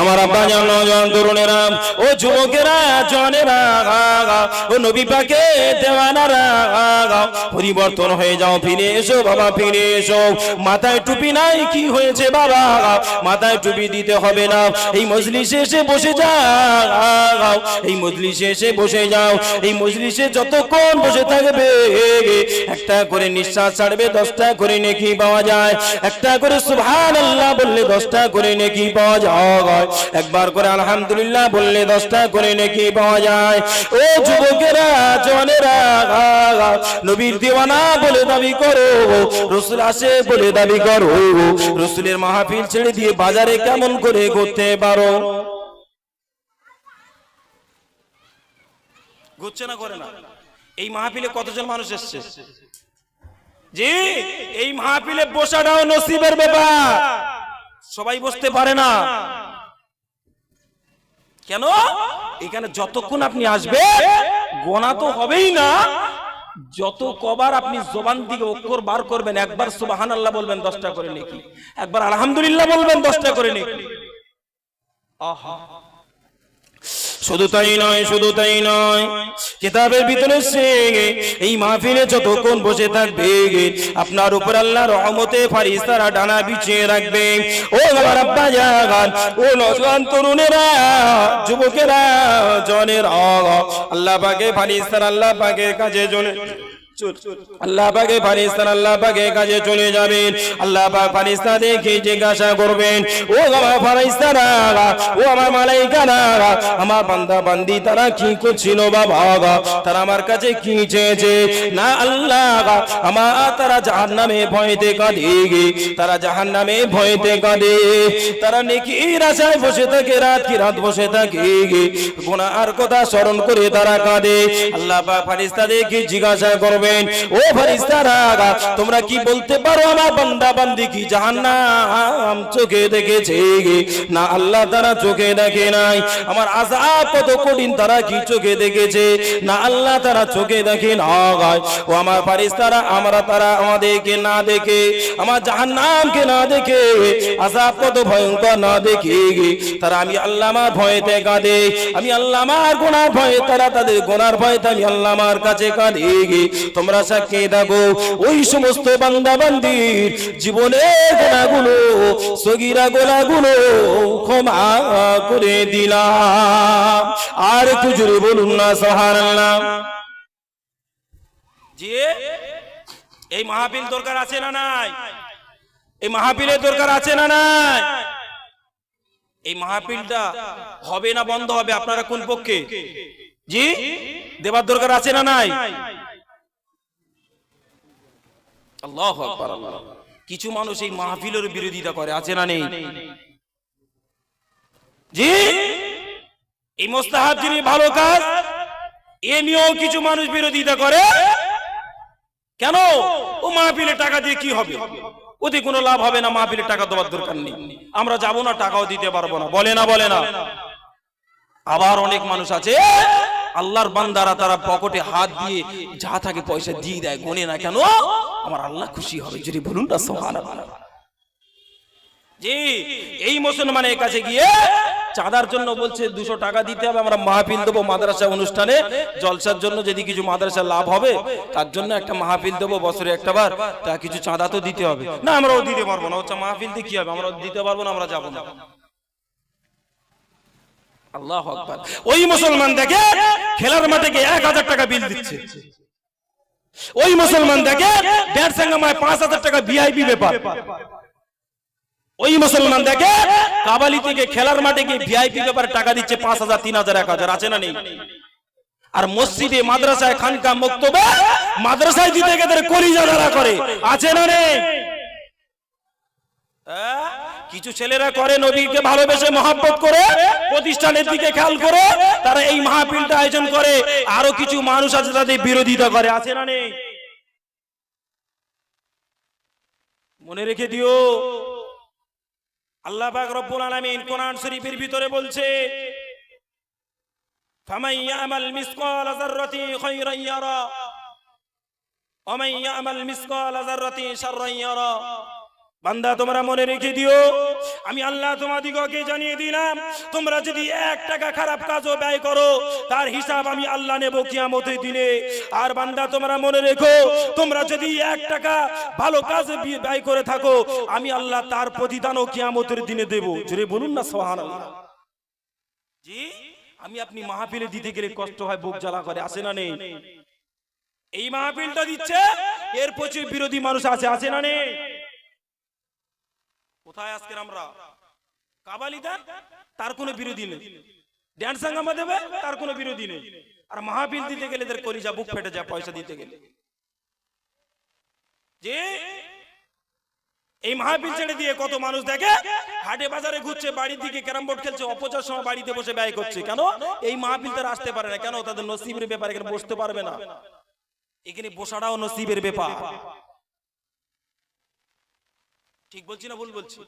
আমার আব্বা জান নজন তরুণেরা, ও যুবকেরা, জনেরা ও নবী পাকে দেওয়ানারা পরিবর্তন হয়ে যাও, ফিরে এসো, বাবা, ফিরে এসো। মাথায় টুপি নাই, কি হয়েছে, বাবা মাথায় টুপি দিতে হবে না। এই মজলিসে এসে বসে যাও এই মজলিসে এসে বসে যাও। এই মজলিসে যতক্ষণ বসে থাকবে, একটা করে নিঃশ্বাস ছাড়বে, দশটা করে নেকি পাওয়া যায়। একটা করে সুবহান আল্লাহ বললে দশটা করে নেকি পাওয়া যায় একবার করে আলহামদুলিল্লাহ বললে দশটা করে নেকি পাওয়া যায়। ও যুবকেরা জনেরা নবীর দিওয়ানা বলে দাবি করো। রসুল আসে বলে দাবি করো। রসুলের মাহফিল ছেড়ে দিয়ে বাজারে কেমন করে করতে পারো? ঘুরছে না করে না? এই মাহফিলে কতজন মানুষ এসছে? জি, এই মাহফিলে বসাটাও নসিবের ব্যাপার। সবাই বসতে পারে না। কেন? এখানে যতক্ষণ আপনি আসবে গোনা তো হবেই না। যত কবার আপনি জবান দিকে অক্ষর বার করবেন, একবার সুবাহান আল্লাহ বলবেন, দশটা করে নেকি। একবার আলহামদুলিল্লাহ বলবেন, দশটা করে নেকি। আহা। শুধু তাই নয়, শুধু তাই নয় কিতাবের ভিতরে এই মাহফিলে যতক্ষণ বসে থাকবে, আপনার উপর আল্লাহ রহমতে ফারিস ফারিস্তারা ডানা বিছিয়ে রাখবে। ও আমার আব্বা জাগান, ও নজওয়ান তরুণেরা, যুবকেরা, জনের, আল্লাহ পাকে, ফারিস্তার আল্লাহ পাকে কাজে জনে আল্লাহ পাকে ফারিস্তান আল্লাহ পাকে কাজে চলে যাবেন। আল্লাহ পাক জিজ্ঞাসা করবেন, ও আমার ও আমার আমার বান্দা বান্দি তারা কি করছিল বাবা তারা আমার কাছে কি চেয়েছে? না আল্লাহ, আমার তারা জাহান্নামে ভয়তে কাঁদে তারা ভয়তে কাঁদে। তারা নেকির আশায় বসে থাকে, রাত কি রাত বসে থাকে গুনার কথা স্মরণ করে তারা কাঁদে। আল্লাহ পাক দেখে জিজ্ঞাসা করবেন ও ফারিস্তারা তোমরা কি বলতে পারো আমার বান্দা বান্দি কি জাহান্নাম চোখে দেখেছে? না, আল্লাহ তারা চোখে দেখে নাই। আমার আযাব কত কঠিন, তারা কি চোখে দেখেছে? না, আল্লাহ তারা চোখে দেখে না ও আমার ফারিস্তারা আমরা তারা আমাদেরকে না দেখে, আমার জাহান্নামকে না দেখে, আযাব কত ভয়ঙ্কর না দেখে। তারা আমি আল্লাহ আমার ভয়েতে কাঁদে, আমি আল্লাহ আমার গোনার ভয়ে, তারা তাদের গোনার ভয়েতে আমি আল্লাহ আমার কাছে কাঁদে। তোমরা সাক্ষী দেখো, ওই সমস্ত বান্দা বান্দির জীবনের গোনাগুলো, সগিরা গোনাগুলো ক্ষমা করে দিলাম। আর একটু বলুন না সহারাল্লাহ এই মাহফিল দরকার আছে না নাই? এই মাহফিলের দরকার আছে না নাই? এই মাহফিলটা হবে না বন্ধ হবে আপনারা কোন পক্ষে? জি? দেবার দরকার আছে না নাই? আল্লাহ কিছু মানুষ এই মাহফিলের বিরোধিতা করে, আছে না নেই? জি? এই মোস্তাহাব যিনি ভালো কাজ, এ নিয়েও কিছু মানুষ বিরোধিতা করে। কেন? ও মাহফিলে টাকা দিয়ে কি হবে? ওতে কোনো লাভ হবে না, মাহফিলে টাকা দেওয়ার দরকার নেই। আমরা যাব না, টাকাও দিতে পারব না। বলে না বলে না। আবার অনেক মানুষ আছে আল্লাহর বান্দারা তারা পকেটে হাত দিয়ে যা থাকে পয়সা দিয়ে দেয়, গোনে না কেন? আমার আল্লাহ খুশি হবে, যদি বলুন না সুবহানাল্লাহ। জি, এই মুসলমানের কাছে গিয়ে চাঁদার জন্য বলছে, দুশো টাকা দিতে হবে, আমরা মাহফিল দেবো মাদ্রাসা অনুষ্ঠানে। জলসার জন্য যদি কিছু মাদ্রাসা লাভ হবে, তার জন্য একটা মাহফিল দেবো বছরে একটা বার, তা কিছু চাঁদা তো দিতে হবে। না, আমরাও দিতে পারব না, হচ্ছে মাহফিল দিয়ে কি হবে? আমরা দিতে পারব না, আমরা যাব না। আল্লাহ আকবার। ওই মুসলমান দেখে খেলার মাঠে গিয়ে এক হাজার টাকা বিল দিচ্ছে। ওই মুসলমান দেখে ব্যাট সাঙ্গামায় পাঁচ হাজার টাকা ভিআইপি ব্যাপার। ওই মুসলমান দেখে কাবালি থেকে খেলার মাঠে গিয়ে ভিআইপি ব্যাপারে টাকা দিচ্ছে পাঁচ হাজার তিন হাজার এক হাজার আছে না নেই? আর মসজিদে মাদ্রাসায় খানকা মক্তবে মাদ্রাসায় দিতে গেলে কলিজা ধরা করে। আছে না নেই? আহ? কিছু ছেলেরা করে নবীকে ভালোবেসে মহাব্বত করে, প্রতিষ্ঠানের দিকে খেয়াল করে, তারা এই মাহফিলটা আয়োজন করে। আরও কিছু মানুষ আছে তাদের বিরোধিতা করে, আছে না নেই? মনে রেখে দিও, আল্লাহ পাক রব্বুল আলামিন কোরআন শরীফের ভিতরে বলছে ফামান ইয়ামাল মিসকাল যাররাতি খায়রান ইয়ারা, ওয়া মান ইয়ামাল মিসকাল যাররাতি শাররান ইয়ারা। বান্দা, তোমরা মনে রেখে দিও, আমি আল্লাহ তোমাদিগকে জানিয়ে দিলাম, তোমরা যদি এক টাকা খারাপ কাজও ব্যয় করো, তার হিসাব আমি আল্লাহ নেব কিয়ামতের দিনে। আর বান্দা, তোমরা মনে রেখো, তোমরা যদি এক টাকা ভালো কাজ ব্যয় করে থাকো, আমি আল্লাহ তার প্রতিদানও কিয়ামতের দিনে দেব। জোরে বলুন না সোহান জি, আমি আপনি মাহফিলে দিতে গেলে কষ্ট হয়, বুক জ্বালা করে, আসে না নেই এই মাহফিলটা দিচ্ছে, এর প্রচুর বিরোধী মানুষ আছে আছে না নেই কোথায় আজকের আমরা? কাবালি দেন তার কোনো বিরোধী নেই। ড্যান্স সাঙ্গামা দেবে, তার কোনো বিরোধী নেই। আর মাহফিল দিতে গেলে এদের কলিজা বুক ফেটে যায় পয়সা দিতে গেলে। যে এই মাহফিল ছেড়ে দিয়ে কত মানুষ দেখে, হাটে বাজারে ঘুরছে, বাড়ির দিকে ক্যারাম বোর্ড খেলছে অপচার সময় বাড়িতে বসে ব্যয় করছে। কেন? এই মাহফিল তারা আসতে পারে না। কেন? তাদের নসিবের ব্যাপার এখানে বসতে পারবে না। এখানে বসাটাও নসিবের ব্যাপার। ঠিক বলছি না ভুল বলছি?